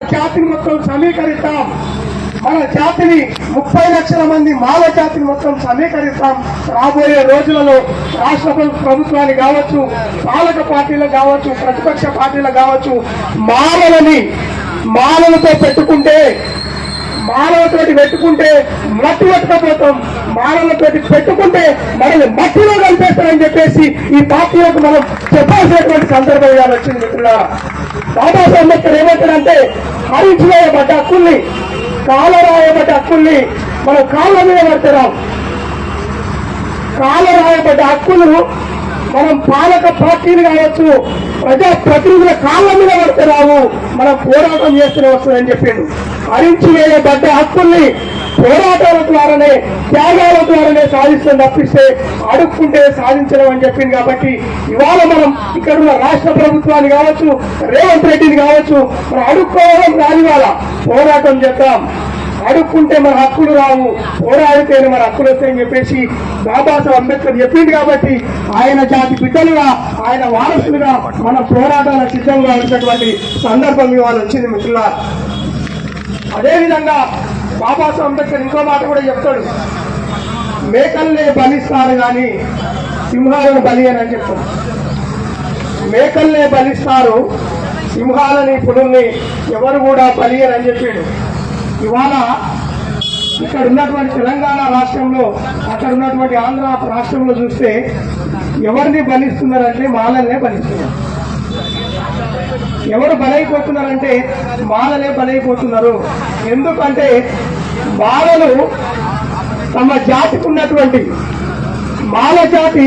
జాతిని మొత్తం సమీకరిస్తాం మన జాతిని ముప్పై లక్షల మంది మాల జాతిని మొత్తం సమీకరిస్తాం రాబోయే రోజులలో రాష్ట్ర ప్రభుత్వాన్ని కావచ్చు పాలక పార్టీలు కావచ్చు ప్రతిపక్ష పార్టీలు కావచ్చు మాలలని మాలలతో పెట్టుకుంటే మానవతోటి పెట్టుకుంటే మట్టి పట్టుకపోతాం. మానవులతోటి పెట్టుకుంటే మనల్ని మట్టిలో కలిపేస్తారని చెప్పేసి ఈ పార్టీలకు మనం చెప్పాల్సినటువంటి సందర్భం వచ్చింది మిత్రులారా. బాబాసాహెబ్ అంబేద్కర్ ఏమంటాడంటే హరించివేయబడ్డ హక్కుల్ని కాలరాయబడ్డ హక్కుల్ని మనం కాళ్ళ మీద పడుతున్నాం కాలరాయబడ్డ హక్కులు మనం పాలక పార్టీలు కావచ్చు ప్రజాప్రతినిధుల కాళ్ళ మీద పడుతున్నాము మనం పోరాటం చేస్తూనే వస్తుందని చెప్పిండు. హరించి వేయబడ్డ హక్కుల్ని పోరాటాల ద్వారానే త్యాగాల ద్వారానే సాధిస్తాం తప్పిస్తే అడుక్కుంటే సాధించడం అని చెప్పింది కాబట్టి ఇవాళ మనం ఇక్కడ ఉన్న రాష్ట్ర ప్రభుత్వాన్ని కావచ్చు రేవంత్ రెడ్డిని కావచ్చు మనం అడుక్కోవడం రానివాళ పోరాటం చేద్దాం. అడుక్కుంటే మన హక్కులు రావు పోరాడితేనే మన హక్కులు వస్తాయని చెప్పేసి బాబాసాహెబ్ అంబేద్కర్ చెప్పింది కాబట్టి ఆయన జాతి బిడ్డలుగా ఆయన వారసులుగా మన పోరాటాల సిద్ధంగా ఉన్నటువంటి సందర్భం ఇవాళ వచ్చింది మిత్రుల అదేవిధంగా బాబాసాహెబ్ అంబేద్కర్ ఇంకో మాట కూడా చెప్తాడు. మేకల్ని బలిస్తారు కానీ సింహాలను బలి అని చెప్తాడు. మేకల్నే బలిస్తారు సింహాలని పులుల్ని ఎవరు కూడా బలి అని చెప్పాడు. ఇవాళ ఇక్కడ ఉన్నటువంటి తెలంగాణ రాష్ట్రంలో అక్కడ ఉన్నటువంటి ఆంధ్ర రాష్ట్రంలో చూస్తే ఎవరిని బలిస్తున్నారంటే మాలల్నే బలిస్తున్నారు. ఎవరు బలైపోతున్నారంటే మాలలే బలైపోతున్నారు. ఎందుకంటే మాలలు తమ జాతికి ఉన్నటువంటి మాల జాతి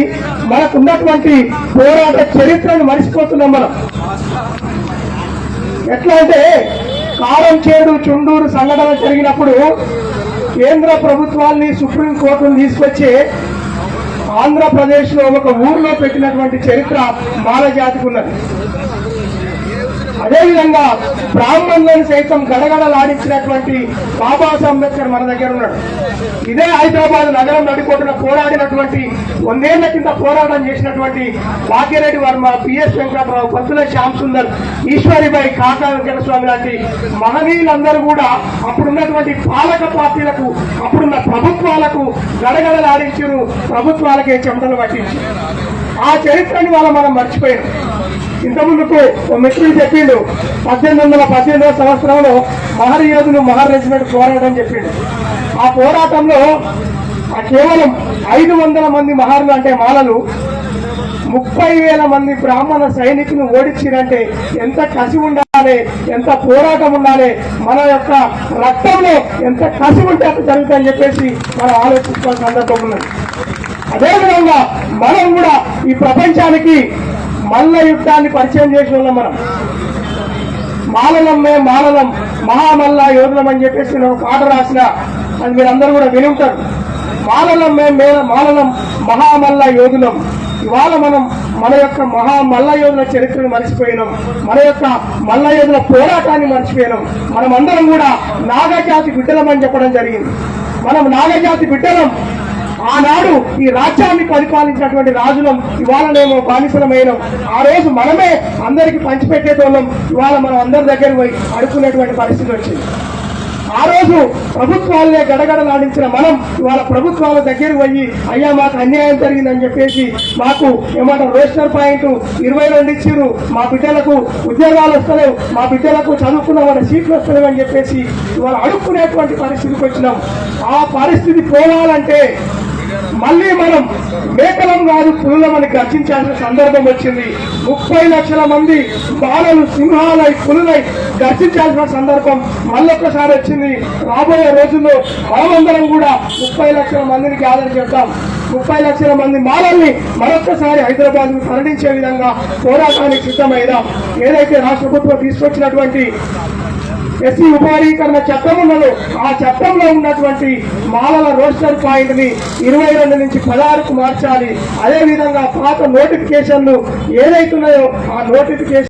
మనకున్నటువంటి పోరాట చరిత్రను మర్చిపోతున్నాం మనం. ఎట్లా అంటే కారం చేడు చుండూరు సంఘటన జరిగినప్పుడు కేంద్ర ప్రభుత్వాన్ని సుప్రీంకోర్టును తీసుకొచ్చి ఆంధ్రప్రదేశ్లో ఒక ఊర్లో పెట్టినటువంటి చరిత్ర మాల జాతికి ఉన్నది. అదేవిధంగా బ్రాహ్మణులను సైతం గడగడలాడించినటువంటి బాబాసాహెబ్ అంబేద్కర్ మన దగ్గర ఉన్నాడు. ఇదే హైదరాబాద్ నగరం నడిపోతున్న పోరాడినటువంటి వందేళ్ళ కింద పోరాటం చేసినటువంటి భాగ్యరెడ్డి వర్మ పిఎస్ వెంకటరావు పత్తుల శ్యామ్ సుందర్ ఈశ్వరిబాయి కాకా వెంకటస్వామి లాంటి మహనీయులందరూ కూడా అప్పుడున్నటువంటి పాలక పార్టీలకు అప్పుడున్న ప్రభుత్వాలకు గడగడలాడించారు ప్రభుత్వాలకే చెమటలు పట్టించి ఆ చరిత్రని వాళ్ళ మనం మర్చిపోయాం. ఇంతకుముందుకు ఓ మిత్రుడు చెప్పిండు పద్దెనిమిది వందల పద్దెనిమిదవ సంవత్సరంలో మహర్ యోధులు మహర్ రెజిమెంట్ పోరాటం చెప్పిండు. ఆ పోరాటంలో ఆ కేవలం ఐదు వందల మంది మహారులు అంటే మాలలు ముప్పై వేల మంది బ్రాహ్మణ సైనికులు ఓడించిరంటే ఎంత కసి ఉండాలి ఎంత పోరాటం ఉండాలి మన యొక్క రక్తంలో ఎంత కసి ఉంటే అంత జరుగుతుందని చెప్పేసి మనం ఆలోచించుకోవాల్సిన సందర్భం ఉన్నది. అదేవిధంగా మనం కూడా ఈ ప్రపంచానికి మల్ల యుద్ధాన్ని పరిచయం చేసిన వాళ్ళం మనం. మాలలమ్మే మాలలం మహామల్ల యోధులం అని చెప్పేసి నేను ఒక పాట రాసిన అది మీరందరూ కూడా విని ఉంటారు. మాలలమ్మే మే మాలలం మహామల్ల యోధులం. ఇవాళ మనం మన యొక్క మహా మల్ల యోధుల చరిత్రను మర్చిపోయినాం. మన యొక్క మల్లయోధుల పోరాటాన్ని మర్చిపోయినాం. మనం అందరం కూడా నాగజాతి బిడ్డలం అని చెప్పడం జరిగింది. మనం నాగజాతి బిడ్డలం. ఆనాడు ఈ రాజ్యాన్ని పరిపాలించినటువంటి రాజులం ఇవాళనేమో బానిసలమైన. ఆ రోజు మనమే అందరికి పంచిపెట్టేటోళ్ళం. ఇవాళ మనం అందరి దగ్గర పోయి అడుక్కునేటువంటి పరిస్థితి వచ్చింది. ఆ రోజు ప్రభుత్వాలనే గడగడలాడించిన మనం ఇవాళ ప్రభుత్వాల దగ్గరికి పోయి అయ్యా మాకు అన్యాయం జరిగిందని చెప్పేసి మాకు ఏమంటారు రోస్టర్ పాయింట్ ఇరవై రెండు ఇచ్చిరు మా బిడ్డలకు ఉద్యోగాలు వస్తలేవు. మా బిడ్డలకు చదువుకున్న వాళ్ళ సీట్లు వస్తలేవు అని చెప్పేసి ఇవాళ అడుక్కునేటువంటి పరిస్థితికి వచ్చినాం. ఆ పరిస్థితి పోవాలంటే మళ్ళీ మనం మేకలం కాదు పులులమని గర్జించాల్సిన సందర్భం వచ్చింది. ముప్పై లక్షల మంది బాలలు సింహాలై పులులై గర్జించాల్సిన సందర్భం మళ్ళొక్కసారి వచ్చింది. రాబోయే రోజుల్లో మనమందరం కూడా ముప్పై లక్షల మందిని గ్యాదర్ చేద్దాం. ముప్పై లక్షల మంది మాలల్ని మరొక్కసారి హైదరాబాద్ను తరలించే విధంగా పోరాటానికి సిద్ధమైదాం. ఏదైతే రాష్ట్ర ప్రభుత్వం తీసుకొచ్చినటువంటి ఎస్సీ ఉపాధీకరణ చట్టం ఉన్నదో ఆ చట్టంలో ఉన్నటువంటి మాలల రోస్టర్ పాయింట్ని ఇరవై రెండు నుంచి పదహారుకు మార్చాలి. అదే విధంగా పాత నోటిఫికేషన్లు ఏదైతున్నాయో ఆ నోటిఫికేషన్